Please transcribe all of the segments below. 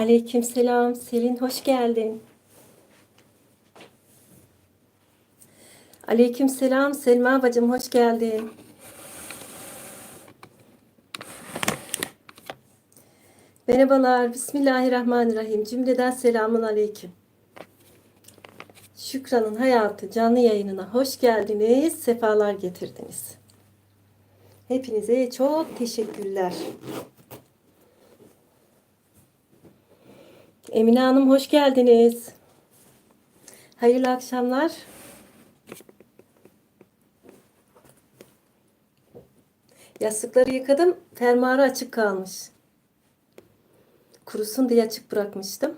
Aleykümselam Selin hoş geldin. Aleykümselam Selma bacım hoş geldin. Merhabalar. Bismillahirrahmanirrahim. Cümleden selamun aleyküm. Şükran'ın hayatı canlı yayınına hoş geldiniz. Sefalar getirdiniz. Hepinize çok teşekkürler. Emine Hanım hoş geldiniz. Hayırlı akşamlar. Yastıkları yıkadım. Fermuarı açık kalmış. Kurusun diye açık bırakmıştım.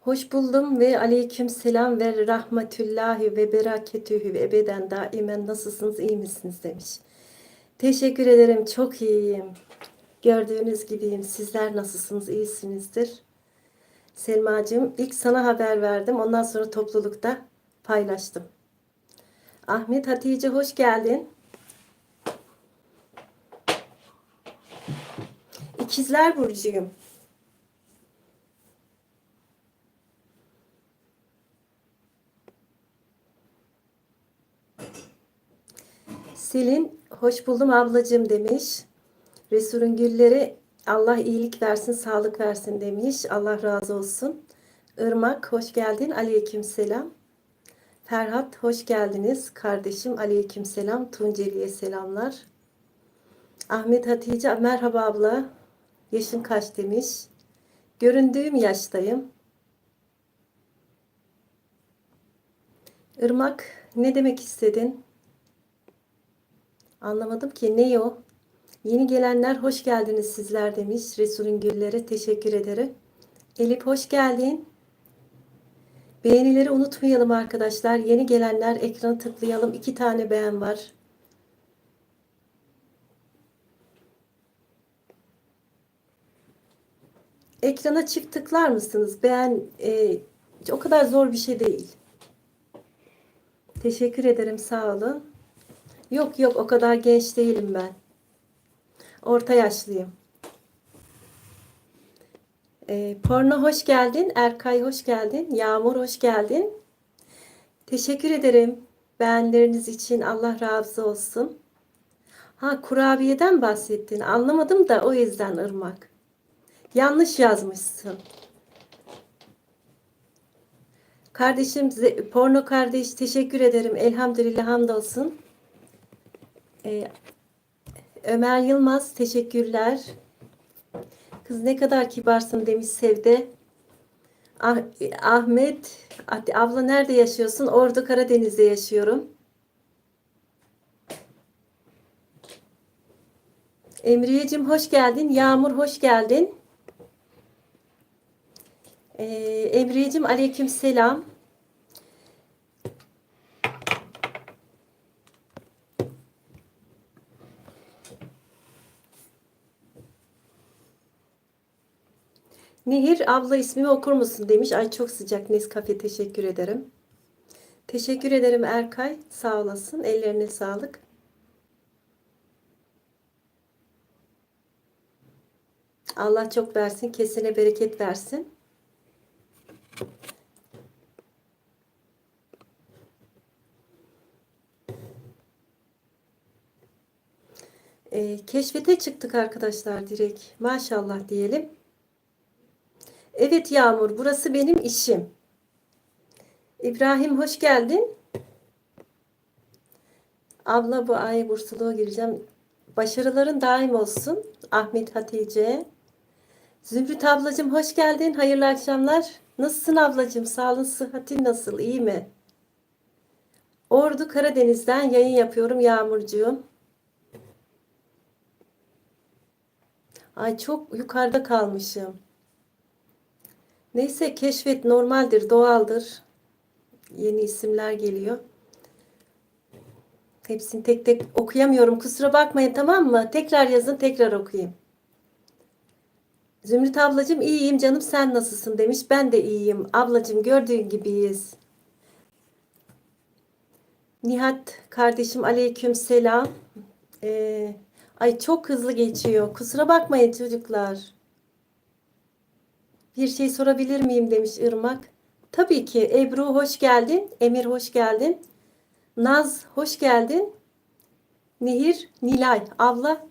Hoş buldum ve aleyküm selam ve rahmetüllahi ve bereketühü ve ebeden daimen nasılsınız iyi misiniz demiş. Teşekkür ederim çok iyiyim. Gördüğünüz gibiyim. Sizler nasılsınız iyisinizdir. Selmacığım ilk sana haber verdim. Ondan sonra toplulukta paylaştım. Ahmet Hatice hoş geldin. İkizler Burcu'yum. Selin hoş buldum ablacığım demiş. Resul'ün gülleri Allah iyilik versin, sağlık versin demiş. Allah razı olsun. Irmak hoş geldin. Aleyküm selam. Ferhat hoş geldiniz. Kardeşim aleyküm selam. Tunceli'ye selamlar. Ahmet Hatice merhaba abla. Yaşın kaç demiş. Göründüğüm yaştayım. Irmak ne demek istedin? Anlamadım ki ne o? Yeni gelenler hoş geldiniz sizler demiş. Resul'ün gülleri teşekkür ederim. Elif hoş geldin. Beğenileri unutmayalım arkadaşlar. Yeni gelenler ekranı tıklayalım. İki tane beğen var. Ekrana çift tıklar mısınız? Beğen e, o kadar zor bir şey değil. Teşekkür ederim sağ olun. Yok yok o kadar genç değilim ben. Orta yaşlıyım. E, porno hoş geldin. Erkay hoş geldin. Yağmur hoş geldin. Teşekkür ederim. Beğenileriniz için Allah razı olsun. Ha kurabiyeden bahsettin. Anlamadım da o yüzden ırmak. Yanlış yazmışsın. Kardeşim porno kardeş teşekkür ederim. Elhamdülillah hamdolsun. Ee, Ömer Yılmaz teşekkürler. Kız ne kadar kibarsın demiş Sevde. Ah, Ahmet abla nerede yaşıyorsun? Ordu Karadeniz'de yaşıyorum. Emriyeciğim hoş geldin. Yağmur hoş geldin. Ee, Emriyeciğim aleyküm selam. Nehir abla ismimi okur musun demiş. Ay çok sıcak Nescafe teşekkür ederim. Teşekkür ederim Erkay. Sağ olasın. Ellerine sağlık. Allah çok versin. Kesine bereket versin. Keşfete çıktık arkadaşlar direkt. Maşallah diyelim. Evet Yağmur, burası benim işim. İbrahim hoş geldin. Abla bu ay bursluğa gireceğim. Başarıların daim olsun. Ahmet Hatice. Zümrüt ablacığım hoş geldin. Hayırlı akşamlar. Nasılsın ablacığım? Sağlığın, sıhhatin nasıl? İyi mi? Ordu Karadeniz'den yayın yapıyorum Yağmurcuğum. Ay çok yukarıda kalmışım. Neyse keşfet normaldir, doğaldır. Yeni isimler geliyor. Hepsini tek tek okuyamıyorum. Kusura bakmayın tamam mı? Tekrar yazın, tekrar okuyayım. Zümrüt ablacığım iyiyim canım sen nasılsın demiş. Ben de iyiyim. Ablacığım gördüğün gibiyiz. Nihat kardeşim aleyküm selam. Ee, ay çok hızlı geçiyor. Kusura bakmayın çocuklar. Bir şey sorabilir miyim demiş Irmak. Tabii ki. Ebru hoş geldin. Emir hoş geldin. Naz hoş geldin. Nehir, Nilay, abla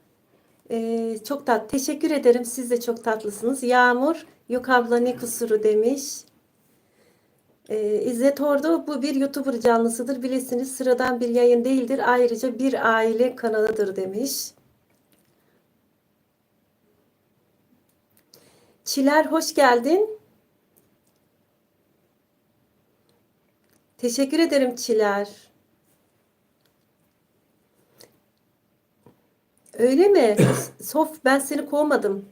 ee, çok tat. Teşekkür ederim. Siz de çok tatlısınız. Yağmur, yok abla ne kusuru demiş. Ee, İzzet Ordu bu bir YouTuber canlısıdır. Bilesiniz sıradan bir yayın değildir. Ayrıca bir aile kanalıdır demiş. Çiler hoş geldin. Teşekkür ederim Çiler. Öyle mi? Sof ben seni kovmadım.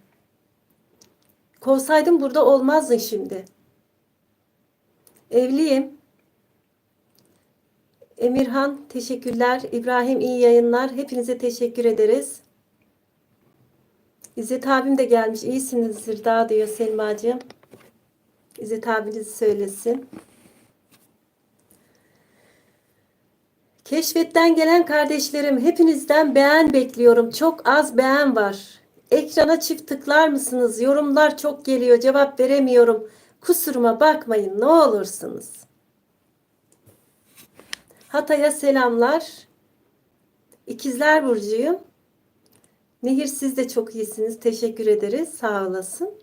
Kovsaydım burada olmazdın şimdi. Evliyim. Emirhan teşekkürler. İbrahim iyi yayınlar. Hepinize teşekkür ederiz. İzzet abim de gelmiş. İyisinizdir daha diyor Selmacığım. İzzet abiniz söylesin. Keşfetten gelen kardeşlerim hepinizden beğen bekliyorum. Çok az beğen var. Ekrana çift tıklar mısınız? Yorumlar çok geliyor. Cevap veremiyorum. Kusuruma bakmayın ne olursunuz. Hatay'a selamlar. İkizler Burcu'yum. Nehir siz de çok iyisiniz. Teşekkür ederiz. Sağ olasın.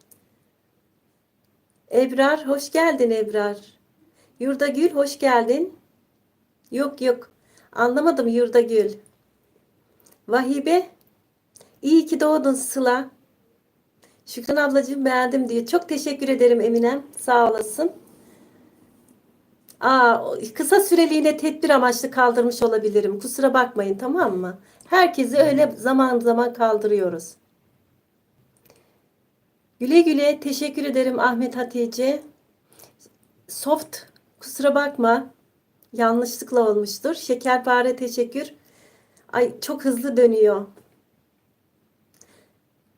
Ebrar hoş geldin Ebrar. Yurda Gül hoş geldin. Yok yok. Anlamadım Yurda Gül. Vahibe iyi ki doğdun Sıla. Şükran ablacığım beğendim diye. Çok teşekkür ederim Eminem. Sağ olasın. Aa, kısa süreliğine tedbir amaçlı kaldırmış olabilirim. Kusura bakmayın tamam mı? Herkesi öyle zaman zaman kaldırıyoruz. Güle güle teşekkür ederim Ahmet Hatice. Soft kusura bakma. Yanlışlıkla olmuştur. Şekerpare teşekkür. Ay çok hızlı dönüyor.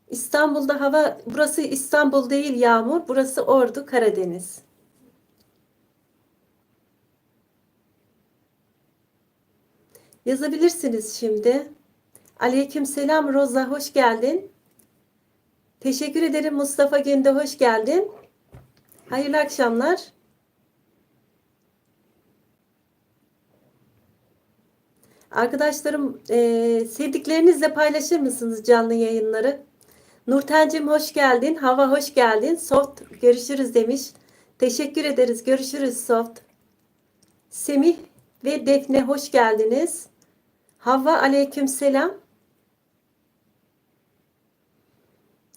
İstanbul'da hava burası İstanbul değil Yağmur. Burası Ordu Karadeniz. Yazabilirsiniz şimdi. Aleyküm selam Roza hoş geldin. Teşekkür ederim Mustafa Günde hoş geldin. Hayırlı akşamlar. Arkadaşlarım e, sevdiklerinizle paylaşır mısınız canlı yayınları? Nurten'cim hoş geldin. Hava hoş geldin. Soft görüşürüz demiş. Teşekkür ederiz. Görüşürüz Soft. Semih ve Defne hoş geldiniz. Havva aleyküm selam.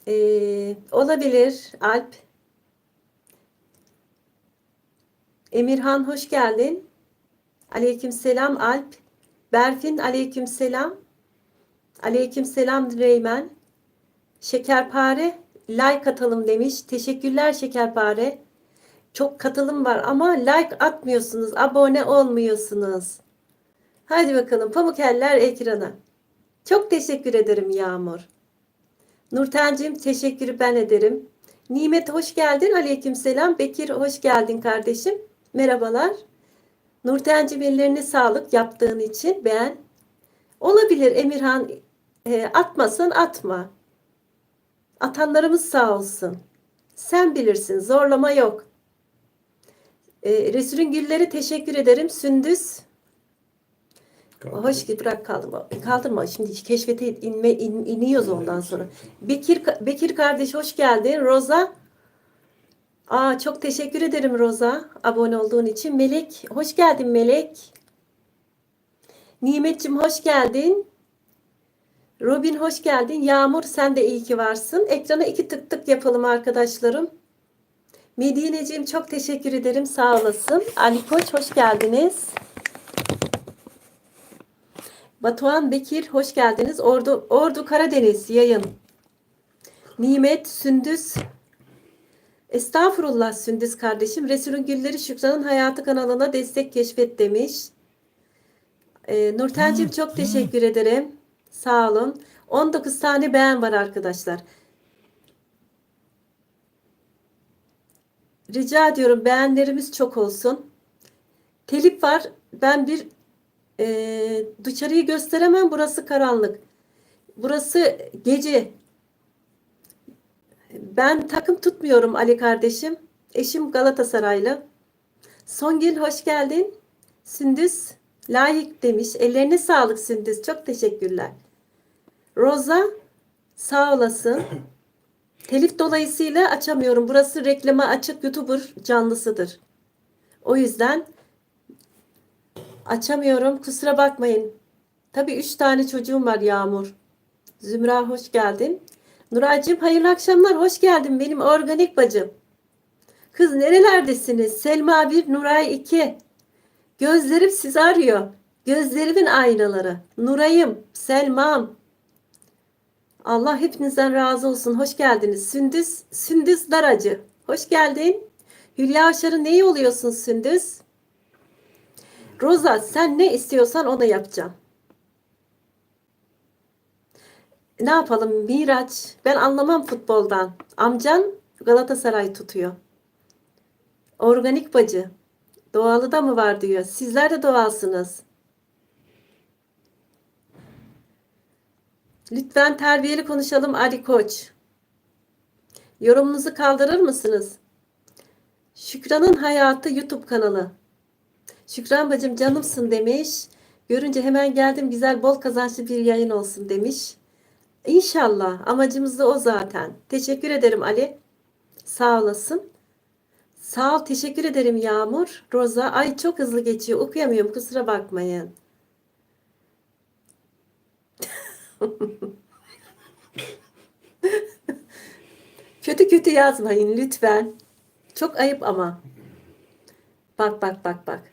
Ee, olabilir Alp. Emirhan hoş geldin. Aleyküm selam Alp. Berfin aleyküm selam. Aleyküm selam Reymen. Şekerpare like atalım demiş. Teşekkürler Şekerpare. Çok katılım var ama like atmıyorsunuz. Abone olmuyorsunuz. Hadi bakalım pamuk eller ekrana. Çok teşekkür ederim Yağmur. Nurten'cim teşekkürü ben ederim. Nimet hoş geldin. Aleyküm selam. Bekir hoş geldin kardeşim. Merhabalar. Nurten'cim ellerine sağlık yaptığın için. Ben olabilir Emirhan e, atmasın atma. Atanlarımız sağ olsun. Sen bilirsin. Zorlama yok. E, Resul'ün gülleri teşekkür ederim. Sündüz. Kaldı. Hoş ki bırak kaldırma. Kaldırma. Şimdi keşfete inme in, iniyoruz ondan sonra. Bekir Bekir kardeş hoş geldin. Roza. Aa çok teşekkür ederim Roza abone olduğun için. Melek hoş geldin Melek. Nimetçim hoş geldin. Robin hoş geldin. Yağmur sen de iyi ki varsın. Ekrana iki tık tık yapalım arkadaşlarım. Medineciğim çok teşekkür ederim. Sağ olasın. Ali Koç hoş geldiniz. Batuhan Bekir hoş geldiniz. Ordu Ordu Karadeniz yayın. Nimet Sündüz Estağfurullah Sündüz kardeşim. Resulün Gülleri Şükran'ın Hayatı kanalına destek keşfet demiş. Ee, Nurten'cim çok teşekkür ederim. Sağ olun. 19 tane beğen var arkadaşlar. Rica ediyorum beğenlerimiz çok olsun. Telif var. Ben bir e, dışarıyı gösteremem. Burası karanlık. Burası gece. Ben takım tutmuyorum Ali kardeşim. Eşim Galatasaraylı. Songül hoş geldin. Sündüz layık demiş. Ellerine sağlık Sündüz. Çok teşekkürler. Roza sağ olasın. Telif dolayısıyla açamıyorum. Burası reklama açık YouTuber canlısıdır. O yüzden açamıyorum. Kusura bakmayın. Tabii üç tane çocuğum var Yağmur. Zümra hoş geldin. Nuraycığım hayırlı akşamlar. Hoş geldin benim organik bacım. Kız nerelerdesiniz? Selma 1, Nuray 2. Gözlerim sizi arıyor. Gözlerimin aynaları. Nuray'ım, Selma'm. Allah hepinizden razı olsun. Hoş geldiniz. Sündüz, Sündüz Daracı. Hoş geldin. Hülya Aşar'ı neyi oluyorsun Sündüz? Roza sen ne istiyorsan onu yapacağım. Ne yapalım Miraç? Ben anlamam futboldan. Amcan Galatasaray tutuyor. Organik bacı. Doğalı da mı var diyor. Sizler de doğalsınız. Lütfen terbiyeli konuşalım Ali Koç. Yorumunuzu kaldırır mısınız? Şükran'ın Hayatı YouTube kanalı. Şükran bacım canımsın demiş. Görünce hemen geldim güzel bol kazançlı bir yayın olsun demiş. İnşallah amacımız da o zaten. Teşekkür ederim Ali. Sağ olasın. Sağ ol teşekkür ederim Yağmur. Roza ay çok hızlı geçiyor okuyamıyorum kusura bakmayın. kötü kötü yazmayın lütfen. Çok ayıp ama. Bak bak bak bak.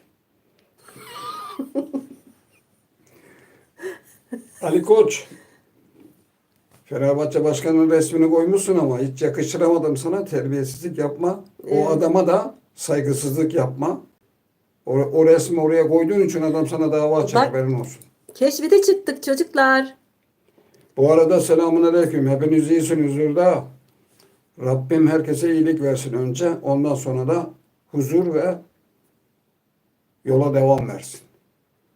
Ali Koç. Fenerbahçe Başkanı'nın resmini koymuşsun ama hiç yakıştıramadım sana. Terbiyesizlik yapma. Evet. O adama da saygısızlık yapma. O, o resmi oraya koyduğun için adam sana dava açacak Bak. haberin olsun. Keşfete çıktık çocuklar. Bu arada selamun aleyküm. Hepiniz iyisiniz burada. Rabbim herkese iyilik versin önce. Ondan sonra da huzur ve yola devam versin.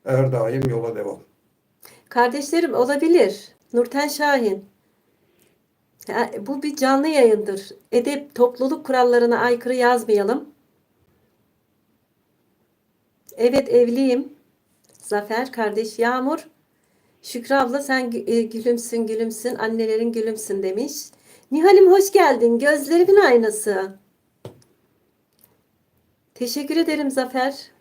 Her daim yola devam. Kardeşlerim olabilir. Nurten Şahin. Ya, bu bir canlı yayındır. Edep topluluk kurallarına aykırı yazmayalım. Evet evliyim. Zafer kardeş Yağmur. Şükrü abla sen e, gülümsün gülümsün annelerin gülümsün demiş. Nihal'im hoş geldin. Gözlerimin aynası. Teşekkür ederim Zafer.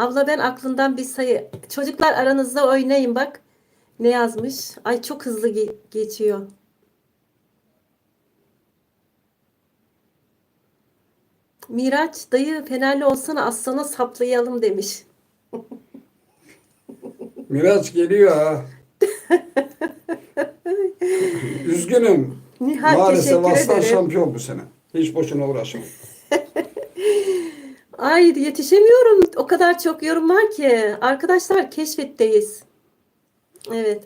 Abla ben aklından bir sayı. Çocuklar aranızda oynayın bak. Ne yazmış? Ay çok hızlı ge- geçiyor. Miraç dayı Fenerli olsana aslana saplayalım demiş. Miraç geliyor ha. Üzgünüm. Nihal Maalesef Aslan ederim. şampiyon bu sene. Hiç boşuna uğraşma. Ay yetişemiyorum. O kadar çok yorum var ki. Arkadaşlar keşfetteyiz. Evet.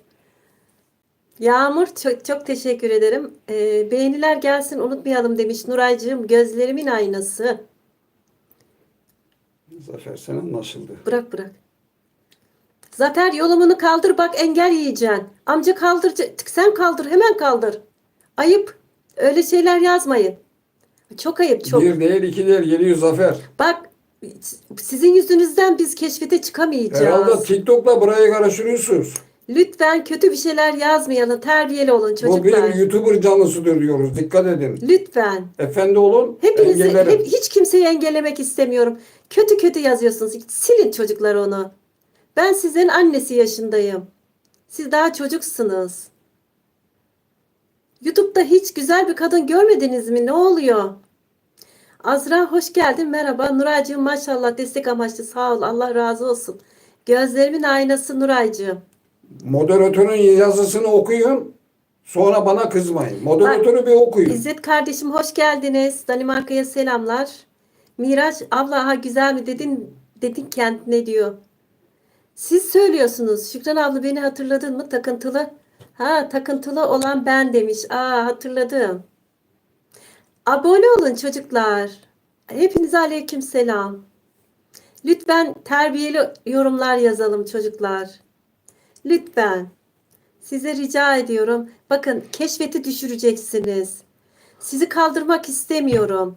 Yağmur çok, çok teşekkür ederim. Ee, beğeniler gelsin unutmayalım demiş Nuraycığım. Gözlerimin aynası. Zafer sen anlaşıldı. Bırak bırak. Zafer yolumunu kaldır bak engel yiyeceksin. Amca kaldır. Sen kaldır hemen kaldır. Ayıp. Öyle şeyler yazmayın. Çok ayıp çok. Bir değil iki değil geliyor Zafer. Bak sizin yüzünüzden biz keşfete çıkamayacağız. Herhalde TikTok'la buraya karıştırıyorsunuz. Lütfen kötü bir şeyler yazmayalım. Terbiyeli olun Bu çocuklar. bir YouTuber canlısıdır diyoruz. Dikkat edin. Lütfen. Efendi olun. Hepinizi, engellerim. hep, hiç kimseyi engellemek istemiyorum. Kötü kötü yazıyorsunuz. Silin çocuklar onu. Ben sizin annesi yaşındayım. Siz daha çocuksunuz. YouTube'da hiç güzel bir kadın görmediniz mi? Ne oluyor? Azra hoş geldin. Merhaba. Nuraycığım maşallah destek amaçlı sağ ol. Allah razı olsun. Gözlerimin aynası Nuraycığım. Moderatörün yazısını okuyun. Sonra bana kızmayın. Moderatörü bir okuyun. İzzet kardeşim hoş geldiniz. Danimarka'ya selamlar. Miraç abla ha güzel mi dedin dedin kent ne diyor? Siz söylüyorsunuz. Şükran abla beni hatırladın mı? Takıntılı. Ha takıntılı olan ben demiş. Aa hatırladım. Abone olun çocuklar. Hepinize aleyküm selam. Lütfen terbiyeli yorumlar yazalım çocuklar. Lütfen. Size rica ediyorum. Bakın keşfeti düşüreceksiniz. Sizi kaldırmak istemiyorum.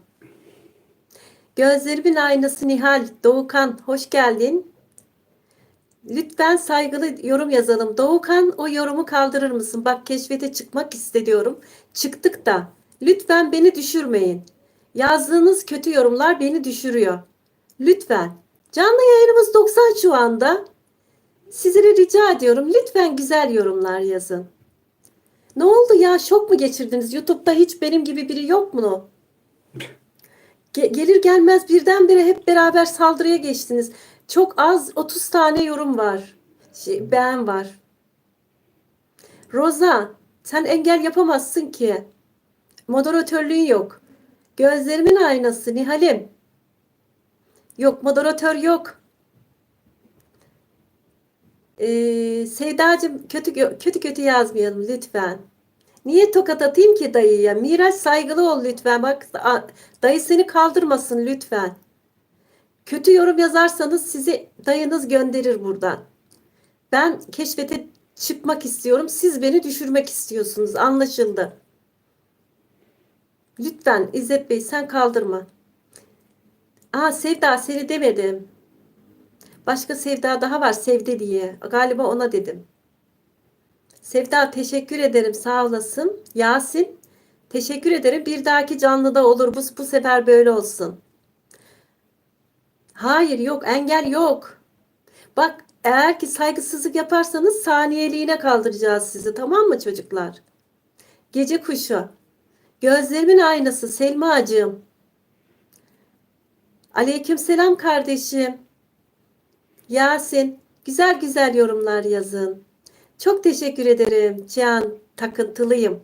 Gözlerimin aynası Nihal, Doğukan hoş geldin. Lütfen saygılı yorum yazalım. Doğukan o yorumu kaldırır mısın? Bak keşfete çıkmak istiyorum. Çıktık da. Lütfen beni düşürmeyin. Yazdığınız kötü yorumlar beni düşürüyor. Lütfen. Canlı yayınımız 90 şu anda. Sizlere rica ediyorum. Lütfen güzel yorumlar yazın. Ne oldu ya? Şok mu geçirdiniz? YouTube'da hiç benim gibi biri yok mu? Ge- gelir gelmez birdenbire hep beraber saldırıya geçtiniz. Çok az 30 tane yorum var. Şey, beğen var. Roza, sen engel yapamazsın ki. Moderatörlüğün yok. Gözlerimin aynası Nihal'im. Yok moderatör yok. Ee, Sevdacığım kötü kötü kötü yazmayalım lütfen. Niye tokat atayım ki dayıya? Miraç saygılı ol lütfen. Bak dayı seni kaldırmasın lütfen. Kötü yorum yazarsanız sizi dayınız gönderir buradan. Ben keşfete çıkmak istiyorum. Siz beni düşürmek istiyorsunuz. Anlaşıldı. Lütfen İzzet Bey sen kaldırma. Aa Sevda seni demedim. Başka Sevda daha var Sevde diye. Galiba ona dedim. Sevda teşekkür ederim sağ olasın. Yasin teşekkür ederim. Bir dahaki canlıda olur. Bu, bu sefer böyle olsun. Hayır yok engel yok. Bak eğer ki saygısızlık yaparsanız saniyeliğine kaldıracağız sizi tamam mı çocuklar? Gece kuşu. Gözlerimin aynası Selmacığım. Aleykümselam kardeşim. Yasin, güzel güzel yorumlar yazın. Çok teşekkür ederim. Cihan, takıntılıyım.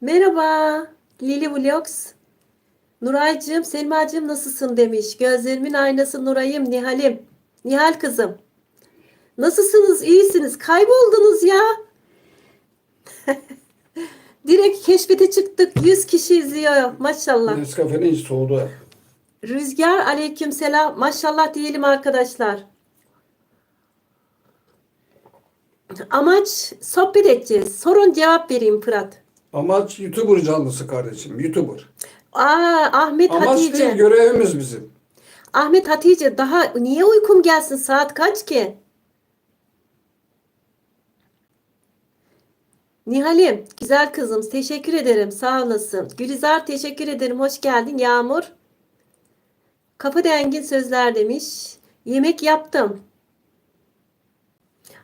Merhaba, Lili Vlogs. Nuraycığım, Selmacığım nasılsın demiş. Gözlerimin aynası Nuray'ım, Nihal'im. Nihal kızım. Nasılsınız? İyisiniz. Kayboldunuz ya. Direkt keşfete çıktık. 100 kişi izliyor. Maşallah. Nescafe'nin soğudu. Rüzgar aleykümselam. Maşallah diyelim arkadaşlar. Amaç sohbet edeceğiz. Sorun cevap vereyim Fırat. Amaç YouTuber canlısı kardeşim. YouTuber. Aa Ahmet Amaç Hatice. değil görevimiz bizim. Ahmet Hatice daha niye uykum gelsin? Saat kaç ki? Nihal'im, güzel kızım teşekkür ederim. Sağ olasın. Gülizar teşekkür ederim. Hoş geldin. Yağmur. Kafa dengin sözler demiş. Yemek yaptım.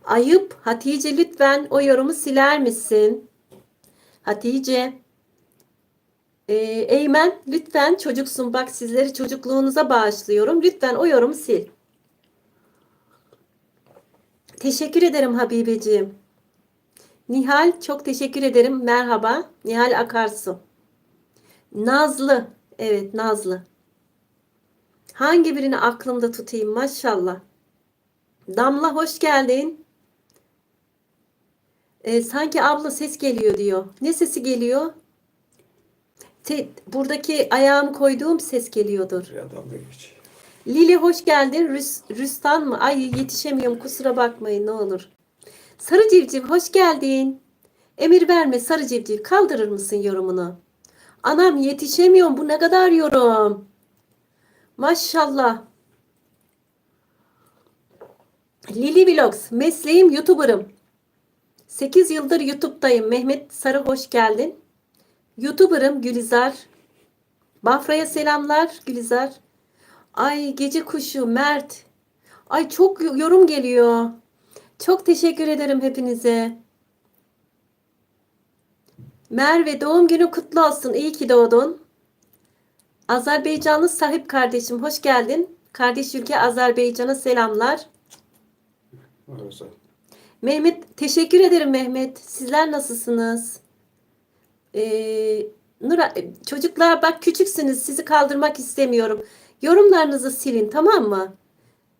Ayıp. Hatice lütfen o yorumu siler misin? Hatice. Ee, Eymen lütfen çocuksun bak sizleri çocukluğunuza bağışlıyorum. Lütfen o yorumu sil. Teşekkür ederim Habibeciğim. Nihal çok teşekkür ederim. Merhaba. Nihal Akarsu. Nazlı. Evet Nazlı. Hangi birini aklımda tutayım maşallah. Damla hoş geldin. Ee, sanki abla ses geliyor diyor. Ne sesi geliyor? Te- buradaki ayağımı koyduğum ses geliyordur. Lili hoş geldin. Rüs, Rüstan mı? Ay yetişemiyorum kusura bakmayın ne olur. Sarı civciv hoş geldin. Emir verme sarı civciv kaldırır mısın yorumunu? Anam yetişemiyorum bu ne kadar yorum. Maşallah. Lili Vlogs mesleğim YouTuber'ım. 8 yıldır YouTube'dayım. Mehmet Sarı hoş geldin. YouTuber'ım Gülizar. Bafra'ya selamlar Gülizar. Ay gece kuşu Mert. Ay çok yorum geliyor. Çok teşekkür ederim hepinize. Merve doğum günü kutlu olsun. İyi ki doğdun. Azerbaycanlı sahip kardeşim hoş geldin. Kardeş ülke Azerbaycan'a selamlar. Orası. Mehmet teşekkür ederim Mehmet. Sizler nasılsınız? Ee, Nura, çocuklar bak küçüksünüz. Sizi kaldırmak istemiyorum. Yorumlarınızı silin tamam mı?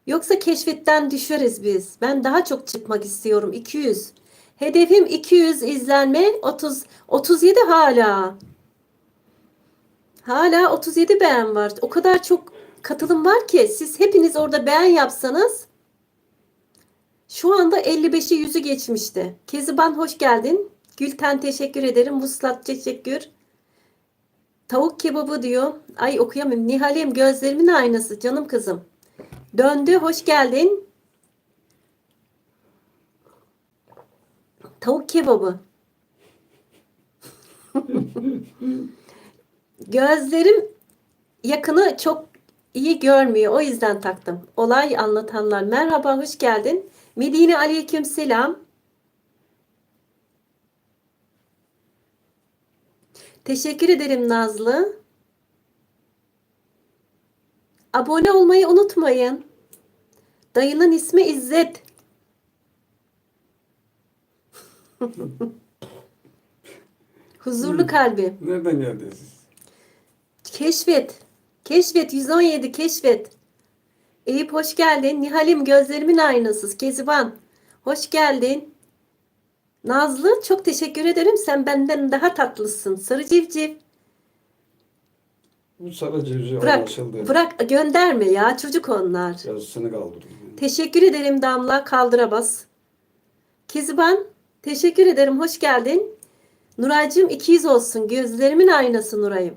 Yoksa keşfetten düşeriz biz. Ben daha çok çıkmak istiyorum. 200. Hedefim 200 izlenme. 30 37 hala. Hala 37 beğen var. O kadar çok katılım var ki siz hepiniz orada beğen yapsanız şu anda 55'i 100'ü geçmişti. Keziban hoş geldin. Gülten teşekkür ederim. Vuslat teşekkür. Tavuk kebabı diyor. Ay okuyamıyorum. Nihal'im gözlerimin aynası canım kızım. Döndü hoş geldin. Tavuk kebabı. Gözlerim yakını çok iyi görmüyor. O yüzden taktım. Olay anlatanlar. Merhaba, hoş geldin. Medine aleyküm selam. Teşekkür ederim Nazlı. Abone olmayı unutmayın. Dayının ismi İzzet. Huzurlu kalbi. Nereden geldiniz? Keşfet. Keşfet 117 keşfet. Eyüp hoş geldin. Nihal'im gözlerimin aynasız. Keziban hoş geldin. Nazlı çok teşekkür ederim. Sen benden daha tatlısın. Sarı civciv. Bu civciv Bırak, anlaşıldı. bırak gönderme ya. Çocuk onlar. Yazısını kaldırın. Teşekkür ederim Damla. Kaldıra bas. Keziban teşekkür ederim. Hoş geldin. Nuraycığım 200 olsun. Gözlerimin aynası Nuray'ım.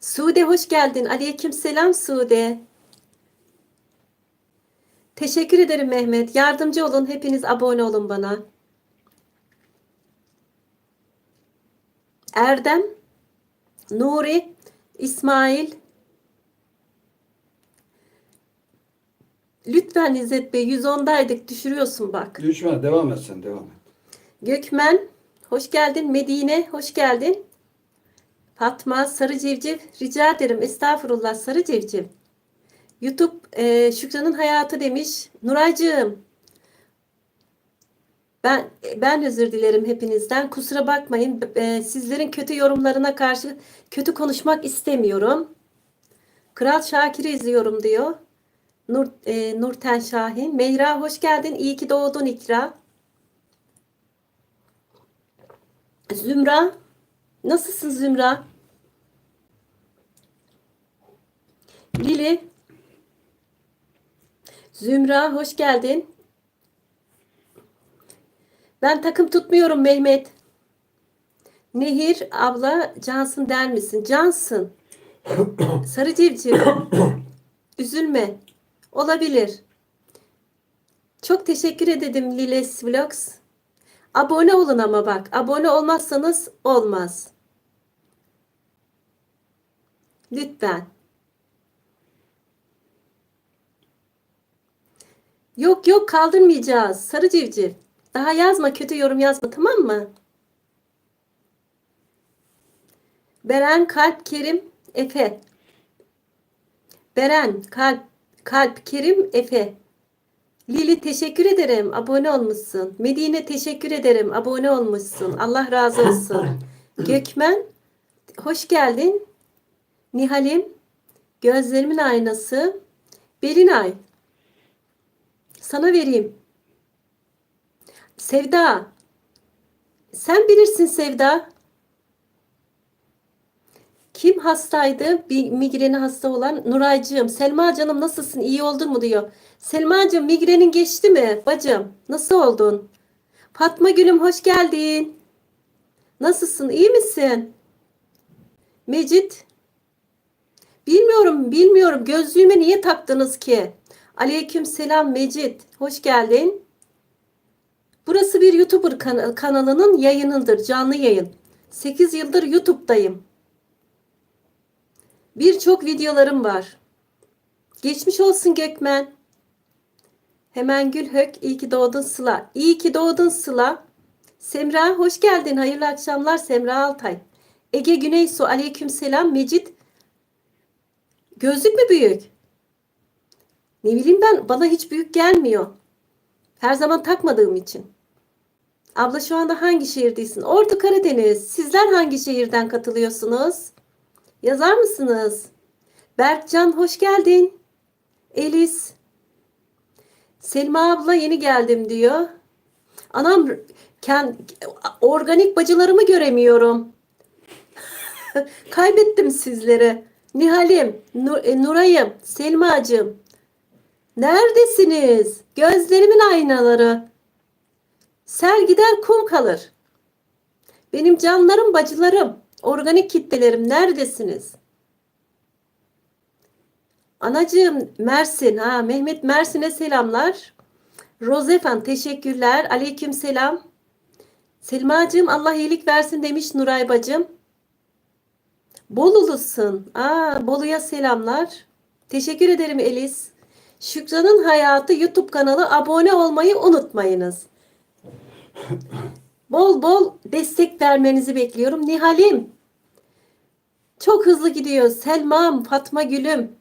Sude hoş geldin. Aleyküm selam Sude. Teşekkür ederim Mehmet. Yardımcı olun. Hepiniz abone olun bana. Erdem, Nuri, İsmail. Lütfen İzzet Bey 110'daydık düşürüyorsun bak. Düşme, devam et sen, devam et. Gökmen, hoş geldin. Medine, hoş geldin. Fatma, Sarı Civciv, rica ederim. Estağfurullah Sarı Civciv. YouTube e, Şükran'ın hayatı demiş. Nuraycığım, ben ben özür dilerim hepinizden. Kusura bakmayın. E, sizlerin kötü yorumlarına karşı kötü konuşmak istemiyorum. Kral Şakir'i izliyorum diyor. Nur, e, Nurten Şahin. Meyra hoş geldin. İyi ki doğdun İkra. Zümra. Nasılsın Zümra? Lili. Zümra hoş geldin. Ben takım tutmuyorum Mehmet. Nehir abla Cansın der misin? Cansın. Sarı civciv. Üzülme. Olabilir. Çok teşekkür ederim Liles Vlogs. Abone olun ama bak. Abone olmazsanız olmaz. Lütfen. Yok yok kaldırmayacağız. Sarı civciv. Daha yazma kötü yorum yazma tamam mı? Beren Kalp Kerim Efe. Beren Kalp Kalp Kerim Efe. Lili teşekkür ederim. Abone olmuşsun. Medine teşekkür ederim. Abone olmuşsun. Allah razı olsun. Gökmen hoş geldin. Nihal'im gözlerimin aynası. Belinay sana vereyim. Sevda sen bilirsin Sevda. Kim hastaydı? Bir migreni hasta olan Nuraycığım. Selma canım nasılsın? İyi oldun mu diyor. Selmacığım migrenin geçti mi? Bacım nasıl oldun? Fatma Gülüm hoş geldin. Nasılsın? İyi misin? Mecit. Bilmiyorum, bilmiyorum. Gözlüğüme niye taktınız ki? Aleyküm selam Mecit. Hoş geldin. Burası bir YouTuber kan- kanalının yayınıdır. Canlı yayın. 8 yıldır YouTube'dayım. Birçok videolarım var. Geçmiş olsun Gökmen. Hemen Gül Hök. İyi ki doğdun Sıla. İyi ki doğdun Sıla. Semra hoş geldin. Hayırlı akşamlar Semra Altay. Ege Güneysu aleyküm selam. Mecit. Gözlük mü büyük? Ne bileyim ben bana hiç büyük gelmiyor. Her zaman takmadığım için. Abla şu anda hangi şehirdesin? Ordu Karadeniz. Sizler hangi şehirden katılıyorsunuz? Yazar mısınız? Berkcan hoş geldin. Elis. Selma abla yeni geldim diyor. Anam kend, organik bacılarımı göremiyorum. Kaybettim sizleri. Nihal'im, Nur, e, Nuray'ım, Selma'cığım. Neredesiniz? Gözlerimin aynaları. Sel gider kum kalır. Benim canlarım bacılarım, organik kitlelerim neredesiniz? Anacığım Mersin ha Mehmet Mersin'e selamlar. Rozefan teşekkürler. Aleyküm selam. Selmacığım Allah iyilik versin demiş Nuray bacım. Bolulusun. Aa, Bolu'ya selamlar. Teşekkür ederim Elis. Şükran'ın Hayatı YouTube kanalı abone olmayı unutmayınız. Bol bol destek vermenizi bekliyorum. Nihal'im. Çok hızlı gidiyor. Selma'm, Fatma Gül'üm.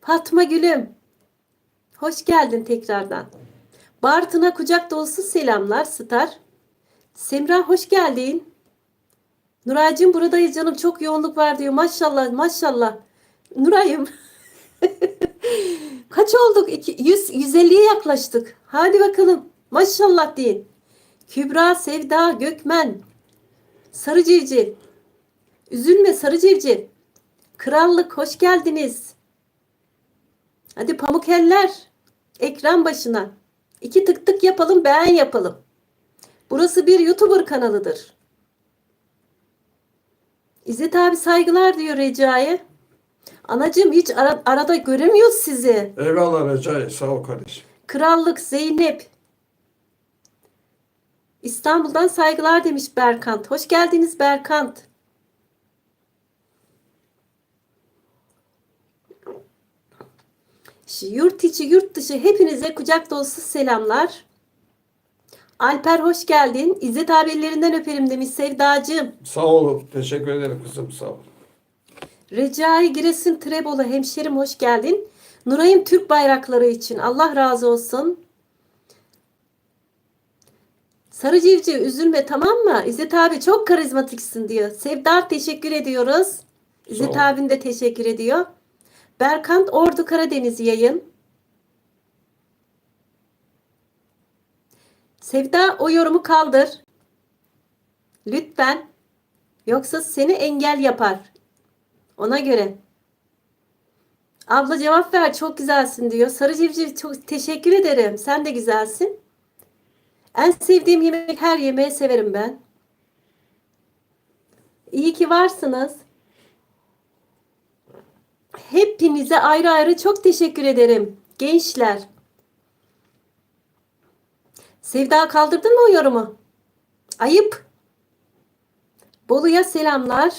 Fatma Gül'üm. Hoş geldin tekrardan. Bartın'a kucak dolusu selamlar Star. Semra hoş geldin. Nuray'cığım buradayız canım çok yoğunluk var diyor. Maşallah maşallah. Nuray'ım. Kaç olduk? İki- 100, 150'ye yaklaştık. Hadi bakalım. Maşallah deyin. Kübra, Sevda, Gökmen. Sarı Civciv. Üzülme Sarı Civciv. Krallık hoş geldiniz. Hadi pamuk eller. Ekran başına. İki tık tık yapalım, beğen yapalım. Burası bir YouTuber kanalıdır. İzzet abi saygılar diyor Recai'ye. Anacığım hiç ara- arada göremiyoruz sizi. Eyvallah Recai. Sağ ol kardeşim. Krallık Zeynep. İstanbul'dan saygılar demiş Berkant. Hoş geldiniz Berkant. Yurt içi yurt dışı hepinize kucak dolusu selamlar. Alper hoş geldin. İzzet abi ellerinden öperim demiş Sevdacığım. Sağ ol. Teşekkür ederim kızım. Sağ ol. Recai Giresun Trebolu hemşerim hoş geldin. Nuray'ım Türk bayrakları için Allah razı olsun. Sarı civciv üzülme tamam mı? İzzet abi çok karizmatiksin diyor. Sevdar teşekkür ediyoruz. İzzet abin de teşekkür ediyor. Berkant Ordu Karadeniz yayın. Sevda o yorumu kaldır. Lütfen. Yoksa seni engel yapar. Ona göre. Abla cevap ver çok güzelsin diyor. Sarı civciv çok teşekkür ederim. Sen de güzelsin. En sevdiğim yemek her yemeği severim ben. İyi ki varsınız. Hepinize ayrı ayrı çok teşekkür ederim. Gençler. Sevda kaldırdın mı o yorumu? Ayıp. Bolu'ya selamlar.